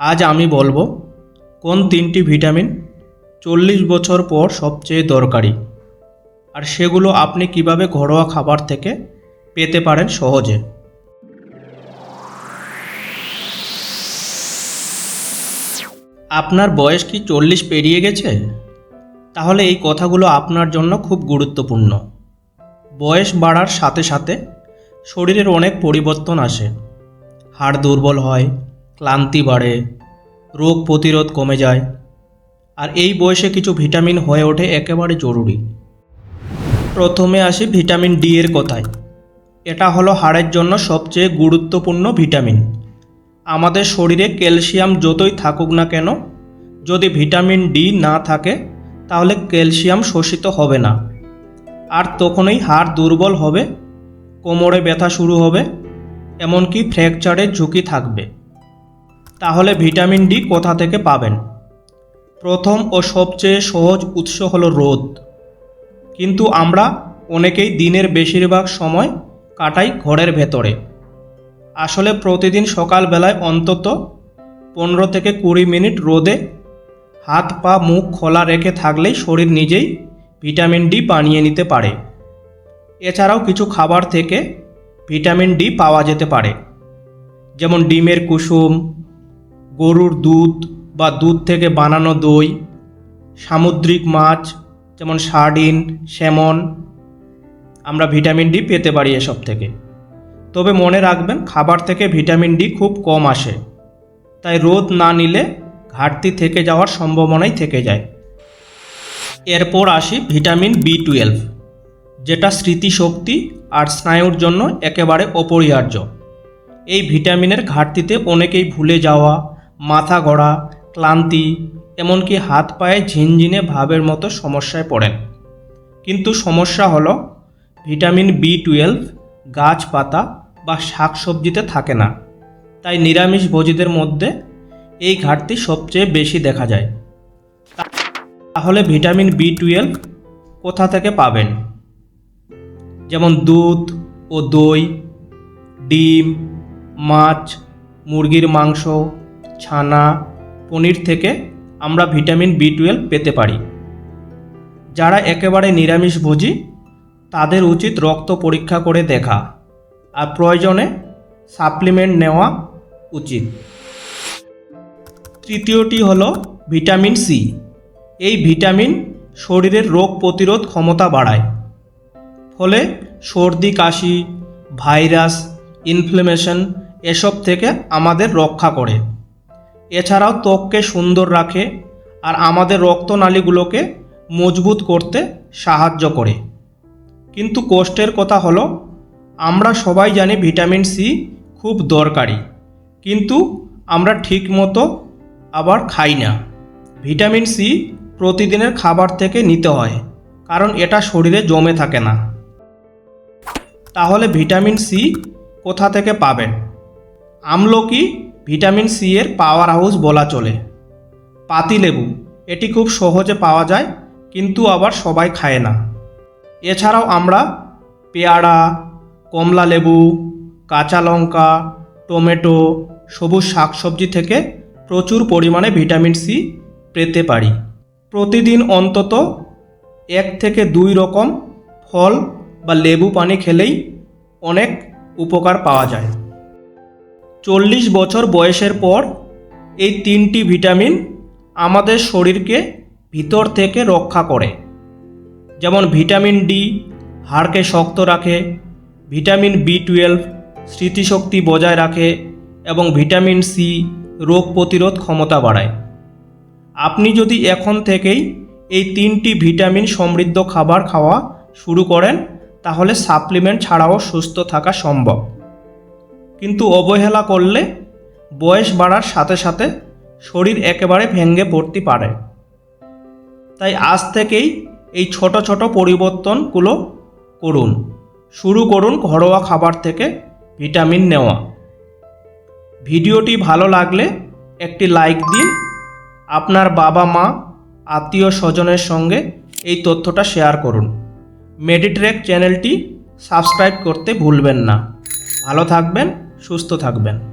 আজ আমি বলব কোন তিনটি ভিটামিন চল্লিশ বছর পর সবচেয়ে দরকারি আর সেগুলো আপনি কীভাবে ঘরোয়া খাবার থেকে পেতে পারেন সহজে। আপনার বয়স কি চল্লিশ পেরিয়ে গেছে? তাহলে এই কথাগুলো আপনার জন্য খুব গুরুত্বপূর্ণ। বয়স বাড়ার সাথে সাথে শরীরের অনেক পরিবর্তন আসে। হাড় দুর্বল হয় ক্লান্তি বাড়ে, রোগ প্রতিরোধ কমে যায়, আর এই বয়সে কিছু ভিটামিন হয়ে ওঠে একেবারে জরুরি। প্রথমে আসি ভিটামিন ডি এর কথায়। এটা হলো হাড়ের জন্য সবচেয়ে গুরুত্বপূর্ণ ভিটামিন। আমাদের শরীরে ক্যালসিয়াম যতই থাকুক না কেন, যদি ভিটামিন ডি না থাকে, তাহলে ক্যালসিয়াম শোষিত হবে না। আর তখনই হাড় দুর্বল হবে, কোমরে ব্যথা শুরু হবে, এমনকি ফ্র্যাকচারের ঝুঁকি থাকবে। তাহলে ভিটামিন ডি কোথা থেকে পাবেন? প্রথম ও সবচেয়ে সহজ উৎস হলো রোদ। কিন্তু আমরা অনেকেই দিনের বেশিরভাগ সময় কাটাই ঘরের ভেতরে। আসলে প্রতিদিন সকালবেলায় অন্তত পনেরো থেকে কুড়ি মিনিট রোদে হাত, পা, মুখ খোলা রেখে থাকলেই শরীর নিজেই ভিটামিন ডি বানিয়ে নিতে পারে। এছাড়াও কিছু খাবার থেকে ভিটামিন ডি পাওয়া যেতে পারে। যেমন ডিমের কুসুম গরুর দুধ বা দুধ থেকে বানানো দই, সামুদ্রিক মাছ যেমন সার্ডিন, স্যামন, আমরা ভিটামিন ডি পেতে পারি এসব থেকে। তবে মনে রাখবেন, খাবার থেকে ভিটামিন ডি খুব কম আসে। তাই রোদ না নিলে ঘাটতি থেকে যাওয়ার সম্ভাবনাই থেকে যায়। এরপর আসি ভিটামিন বি টুয়েলভ, যেটা স্মৃতিশক্তি আর স্নায়ুর জন্য একেবারে অপরিহার্য। এই ভিটামিনের ঘাটতিতে অনেকেই ভুলে যাওয়া মাথা গড়া ক্লান্তি, এমনকি হাত পায়ে ঝিনঝিনে ভাবের মতো সমস্যায় পড়েন। কিন্তু সমস্যা হলো, ভিটামিন বি টুয়েলভ, গাছপাতা বা শাকসবজিতে থাকে না। তাই নিরামিষ ভোজীদের মধ্যে এই ঘাটতি সবচেয়ে বেশি দেখা যায়। তাহলে ভিটামিন বি টুয়েলভ কোথা থেকে পাবেন? যেমন দুধ ও দই, ডিম, মাছ, মুরগির মাংস ছানা, পনির থেকে আমরা ভিটামিন বি টুয়েলভ পেতে পারি। যারা একেবারে নিরামিষভোজী তাদের উচিত রক্ত পরীক্ষা করে দেখা। আর প্রয়োজনে সাপ্লিমেন্ট নেওয়া উচিত। তৃতীয়টি হলো ভিটামিন সি এই ভিটামিন শরীরের রোগ প্রতিরোধ ক্ষমতা বাড়ায়। ফলে সর্দি, কাশি, ভাইরাস ইনফ্লেমেশন এসব থেকে আমাদের রক্ষা করে। এছাড়াও ত্বককে সুন্দর রাখে আর আমাদের রক্তনালীগুলোকে মজবুত করতে সাহায্য করে। কিন্তু কষ্টের কথা হলো, আমরা সবাই জানি ভিটামিন সি খুব দরকারি, কিন্তু আমরা ঠিক মতো আবার খাই না। ভিটামিন সি প্রতিদিনের খাবার থেকে নিতে হয়, কারণ এটা শরীরে জমে থাকে না। তাহলে ভিটামিন সি কোথা থেকে পাবেন? আমলকি ভিটামিন সি এর পাওয়ার হাউস বলা চলে। পাতিলেবু এটি খুব সহজে পাওয়া যায়, কিন্তু আবার সবাই খায় না। এছাড়াও আমরা পেয়ারা, কমলা লেবু, কাঁচা লঙ্কা, টমেটো, সবুজ শাকসবজি থেকে প্রচুর পরিমাণে ভিটামিন সি পেতে পারি। প্রতিদিন অন্তত এক থেকে দুই রকম ফল বা লেবু পানি খেলেই অনেক উপকার পাওয়া যায়। চল্লিশ বছর বয়সের পর এই তিনটি ভিটামিন আমাদের শরীরকে ভিতর থেকে রক্ষা করে। যেমন ভিটামিন ডি হাড়কে শক্ত রাখে, ভিটামিন বি টুয়েলভ স্মৃতিশক্তি বজায় রাখে এবং ভিটামিন সি রোগ প্রতিরোধ ক্ষমতা বাড়ায়। আপনি যদি এখন থেকেই এই তিনটি ভিটামিন সমৃদ্ধ খাবার খাওয়া শুরু করেন, তাহলে সাপ্লিমেন্ট ছাড়াও সুস্থ থাকা সম্ভব। কিন্তু অবহেলা করলে বয়স বাড়ার সাথে সাথে শরীর একেবারে ভেঙে পড়তে পারে। তাই আজ থেকেই এই ছোট ছোট পরিবর্তনগুলো করুন। শুরু করুন ঘরোয়া খাবার থেকে ভিটামিন নেওয়া। ভিডিওটি ভালো লাগলে একটি লাইক দিন। আপনার বাবা মা, আত্মীয় স্বজনের সঙ্গে এই তথ্যটা শেয়ার করুন। মেডিট্রেক চ্যানেলটি সাবস্ক্রাইব করতে ভুলবেন না। ভালো থাকবেন। সুস্থ থাকবেন।